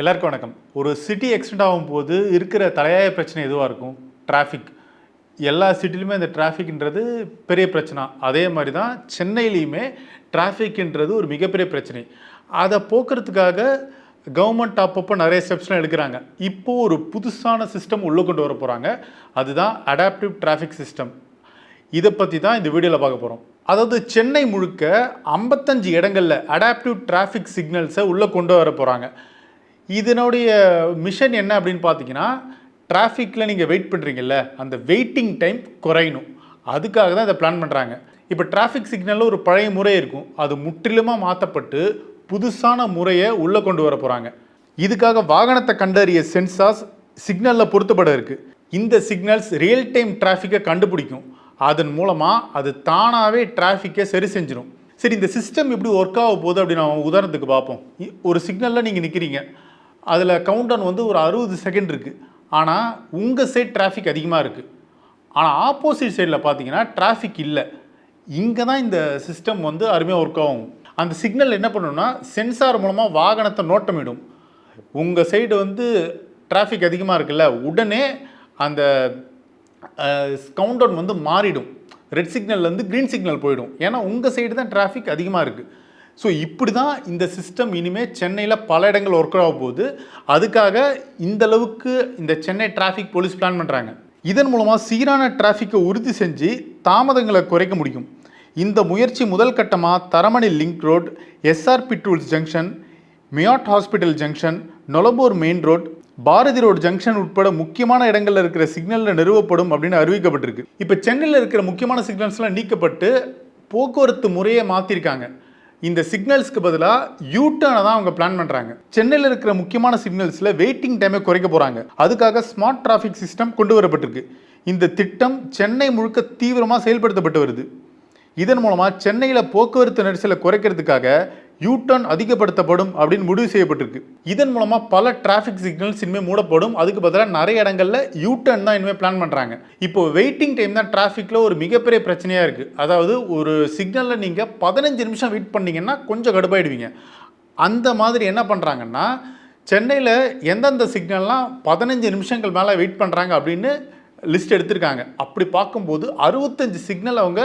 எல்லாருக்கும் வணக்கம். ஒரு சிட்டி எக்ஸ்டெண்ட் ஆகும்போது இருக்கிற தலையாய பிரச்சனை எதுவாக இருக்கும்? டிராஃபிக் எல்லா சிட்டிலையுமே இந்த டிராஃபிக்ன்றது பெரிய பிரச்சனை. அதே மாதிரி தான் சென்னையிலையுமே டிராஃபிக்ன்றது ஒரு மிகப்பெரிய பிரச்சனை. அதை போக்குறதுக்காக கவர்மெண்ட் அப்பப்போ நிறைய ஸ்டெப்ஸ்லாம் எடுக்கிறாங்க. இப்போது ஒரு புதுசான சிஸ்டம் உள்ளே கொண்டு வர போகிறாங்க அதுதான் அடாப்டிவ் டிராஃபிக் சிஸ்டம் இதை பற்றி தான் இந்த வீடியோவில் பார்க்க போகிறோம் அதாவது சென்னை முழுக்க ஐம்பத்தஞ்சு இடங்களில் அடாப்டிவ் டிராஃபிக் சிக்னல்ஸை உள்ளே கொண்டு வர போகிறாங்க இதனுடைய மிஷன் என்ன அப்படின்னு பார்த்தீங்கன்னா டிராஃபிக்கில் நீங்கள் வெயிட் பண்ணுறீங்கல்ல அந்த வெயிட்டிங் டைம் குறையணும். அதுக்காக தான் இதை பிளான் பண்ணுறாங்க இப்போ டிராஃபிக் சிக்னலில் ஒரு பழைய முறை இருக்கும். அது முற்றிலுமாக மாற்றப்பட்டு புதுசான முறையை உள்ளே கொண்டு வர போகிறாங்க இதுக்காக வாகனத்தை கண்டறிய சென்சார்ஸ் சிக்னலில் பொருத்தப்பட இருக்குது இந்த சிக்னல்ஸ் ரியல் டைம் டிராஃபிக்கை கண்டுபிடிக்கும். அதன் மூலமாக அது தானாகவே டிராஃபிக்கை சரி செஞ்சிடும் சரி இந்த சிஸ்டம் எப்படி ஒர்க் ஆக போகுது அப்படின்னு நம்ம உதாரணத்துக்கு பார்ப்போம். ஒரு சிக்னலில் நீங்கள் நிற்கிறீங்க அதில் கவுண்டவுன் வந்து ஒரு அறுபது செகண்ட் இருக்குது ஆனால் உங்கள் சைட் டிராஃபிக் அதிகமாக இருக்குது ஆனால் ஆப்போசிட் சைடில் பார்த்தீங்கன்னா டிராஃபிக் இல்லை. இங்கே தான் இந்த சிஸ்டம் வந்து அருமையாக ஒர்க் ஆகும். அந்த சிக்னல் என்ன பண்ணணும்னா சென்சார் மூலமாக வாகனத்தை நோட்டமிடும். உங்கள் சைடு வந்து டிராஃபிக் அதிகமாக இருக்குல்ல உடனே அந்த கவுண்டவுன் வந்து மாறிடும். ரெட் சிக்னல்லேருந்து க்ரீன் சிக்னல் போயிடும். ஏன்னா உங்கள் சைடு தான் டிராஃபிக் அதிகமாக இருக்குது ஸோ இப்படி தான் இந்த சிஸ்டம் இனிமேல் சென்னையில் பல இடங்கள் ஒர்க் ஆக போகுது. அதுக்காக இந்த அளவுக்கு இந்த சென்னை டிராஃபிக் போலீஸ் பிளான் பண்ணுறாங்க இதன் மூலமாக சீரான டிராஃபிக்கை உறுதி செஞ்சு தாமதங்களை குறைக்க முடியும். இந்த முயற்சி முதல் கட்டமாக Taramani link road SRP tools junction MIOT hospital junction Nolambur main road Bharathi road junction உட்பட முக்கியமான இடங்களில் இருக்கிற சிக்னலில் நிறுவப்படும் அப்படின்னு அறிவிக்கப்பட்டிருக்கு. இப்போ சென்னையில் இருக்கிற முக்கியமான சிக்னல்ஸ்லாம் நீக்கப்பட்டு போக்குவரத்து முறையை மாற்றிருக்காங்க இந்த சிக்னல்ஸ்க்கு பதிலாக யூட்டர்னை தான் அவங்க பிளான் பண்ணுறாங்க சென்னையில் இருக்கிற முக்கியமான சிக்னல்ஸில் வெயிட்டிங் டைமை குறைக்க போகிறாங்க அதுக்காக ஸ்மார்ட் டிராஃபிக் சிஸ்டம் கொண்டு வரப்பட்டிருக்கு. இந்த திட்டம் சென்னை முழுக்க தீவிரமாக செயல்படுத்தப்பட்டு வருது. இதன் மூலமாக சென்னையில் போக்குவரத்து நெரிசலை குறைக்கிறதுக்காக யூட்டர்ன் அதிகப்படுத்தப்படும் அப்படின்னு முடிவு செய்யப்பட்டிருக்கு. இதன் மூலமாக பல டிராஃபிக் சிக்னல்ஸ் இனிமேல் மூடப்படும். அதுக்கு பதிலாக நிறைய இடங்களில் யூட்டர்ன் தான் இனிமேல் பிளான் பண்ணுறாங்க இப்போ வெயிட்டிங் டைம் தான் டிராஃபிக்கில் ஒரு மிகப்பெரிய பிரச்சனையாக இருக்குது அதாவது ஒரு சிக்னலில் நீங்கள் பதினஞ்சு நிமிஷம் வெயிட் பண்ணீங்கன்னா கொஞ்சம் கடுப்பாயிடுவீங்க. அந்த மாதிரி என்ன பண்ணுறாங்கன்னா சென்னையில் எந்தெந்த சிக்னல்லாம் பதினஞ்சு நிமிஷங்கள் மேலே வெயிட் பண்ணுறாங்க அப்படின்னு லிஸ்ட் எடுத்திருக்காங்க. அப்படி பார்க்கும்போது அறுபத்தஞ்சு சிக்னல் அவங்க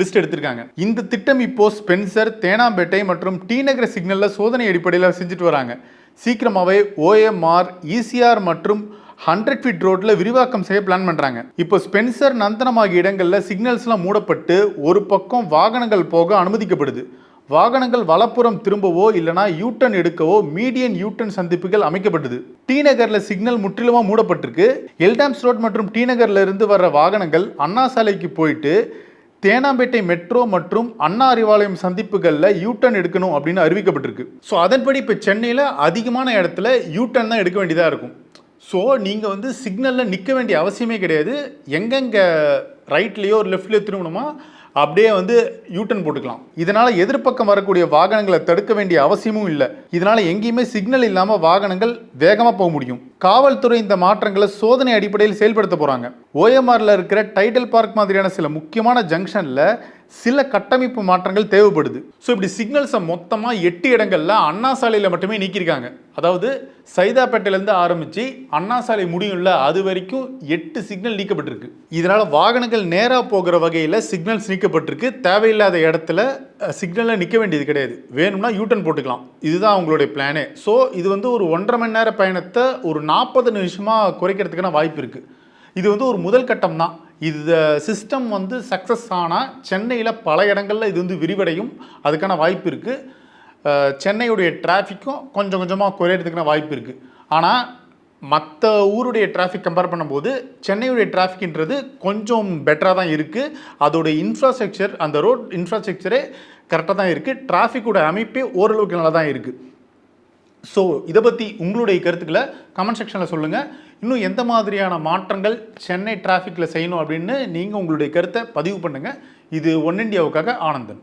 லிஸ்ட் எடுத்திருக்காங்க. இந்த திட்டம் இப்போது ஸ்பென்சர் தேனாம்பேட்டை மற்றும் டி நகர சிக்னலில் சோதனை அடிப்படையில் செஞ்சுட்டு வராங்க. சீக்கிரமாகவே ஓஎம்ஆர் இசிஆர் மற்றும் ஹண்ட்ரட் ஃபீட் ரோட்டில் விரிவாக்கம் செய்ய பிளான் பண்ணுறாங்க இப்போ ஸ்பென்சர் நந்தனம் ஆகிய இடங்களில் சிக்னல்ஸ்லாம் மூடப்பட்டு ஒரு பக்கம் வாகனங்கள் போக அனுமதிக்கப்படுது. வாகனங்கள் வலப்புறம் திரும்பவோ இல்லைனா யூட்டன் எடுக்கவோ மீடியன் யூட்டன் சந்திப்புகள் அமைக்கப்பட்டது. டி நகரில் சிக்னல் முற்றிலுமா மூடப்பட்டிருக்கு. எல்டாம்ஸ் ரோட் மற்றும் டி நகரில் இருந்து வர்ற வாகனங்கள் அண்ணா சாலைக்கு போயிட்டு தேனாம்பேட்டை மெட்ரோ மற்றும் அண்ணா அறிவாலயம் சந்திப்புகளில் யூட்டன் எடுக்கணும் அப்படின்னு அறிவிக்கப்பட்டிருக்கு. ஸோ அதன்படி இப்போ சென்னையில் அதிகமான இடத்துல யூட்டன் தான் எடுக்க வேண்டியதாக இருக்கும். ஸோ நீங்கள் வந்து சிக்னலில் நிற்க வேண்டிய அவசியமே கிடையாது. எங்கெங்கே ரைட்லேயோ லெஃப்ட்லேயோ திரும்பணுமா? அப்படியே வந்து யூட்டன் போட்டுக்கலாம். இதனால் எதிர்ப்பக்கம் வரக்கூடிய வாகனங்களை தடுக்க வேண்டிய அவசியமும் இல்லை. இதனால் எங்கேயுமே சிக்னல் இல்லாமல் வாகனங்கள் வேகமாக போக முடியும். காவல்துறை இந்த மாற்றங்களை சோதனை அடிப்படையில் செயல்படுத்த போகிறாங்க ஓஎம்ஆரில் இருக்கிற டைட்டில் பார்க் மாதிரியான சில முக்கியமான ஜங்ஷனில் சில கட்டமைப்பு மாற்றங்கள் தேவைப்படுது. ஸோ இப்படி சிக்னல்ஸை மொத்தமாக எட்டு இடங்களில் அண்ணா சாலையில் மட்டுமே நீக்கியிருக்காங்க. அதாவது சைதாப்பேட்டையிலேருந்து ஆரம்பித்து அண்ணா சாலை முடியும்ல அது வரைக்கும் எட்டு சிக்னல் நீக்கப்பட்டிருக்கு. இதனால் வாகனங்கள் நேராக போகிற வகையில் சிக்னல்ஸ் நீக்கப்பட்டிருக்கு. தேவையில்லாத இடத்துல சிக்னலில் நிற்க வேண்டியது கிடையாது. வேணும்னா யூட்டன் போட்டுக்கலாம். இதுதான் அவங்களுடைய பிளானே ஸோ இது வந்து ஒரு ஒன்றரை மணி நேர பயணத்தை ஒரு நாற்பது நிமிஷமாக குறைக்கிறதுக்கான வாய்ப்பு இருக்குது இது வந்து ஒரு முதல் கட்டம் தான் இந்த சிஸ்டம் வந்து சக்ஸஸ் ஆனால் சென்னையில் பல இடங்களில் இது வந்து விரிவடையும். அதுக்கான வாய்ப்பு இருக்குது சென்னையுடைய டிராஃபிக்கும் கொஞ்சம் கொஞ்சமாக குறையிறதுக்கான வாய்ப்பு இருக்குது ஆனால் மற்ற ஊருடைய டிராஃபிக் கம்பேர் பண்ணும்போது சென்னையுடைய டிராஃபிக்ன்றது கொஞ்சம் பெட்டராக தான் இருக்குது அதோடைய இன்ஃப்ராஸ்ட்ரக்சர் அந்த ரோட் இன்ஃப்ராஸ்ட்ரக்சரே கரெக்டாக தான் இருக்குது டிராஃபிக்கோட அமைப்பே ஓரளவுக்கு நல்லா தான் இருக்குது ஸோ இதை பற்றி உங்களுடைய கருத்துக்களை கமெண்ட் செக்ஷனில் சொல்லுங்கள் இன்னும் எந்த மாதிரியான மாற்றங்கள் சென்னை டிராஃபிக்கில் செய்யணும் அப்படின்னு நீங்கள் உங்களுடைய கருத்தை பதிவு பண்ணுங்கள் இது ஒன் இண்டியாவுக்காக ஆனந்தன்.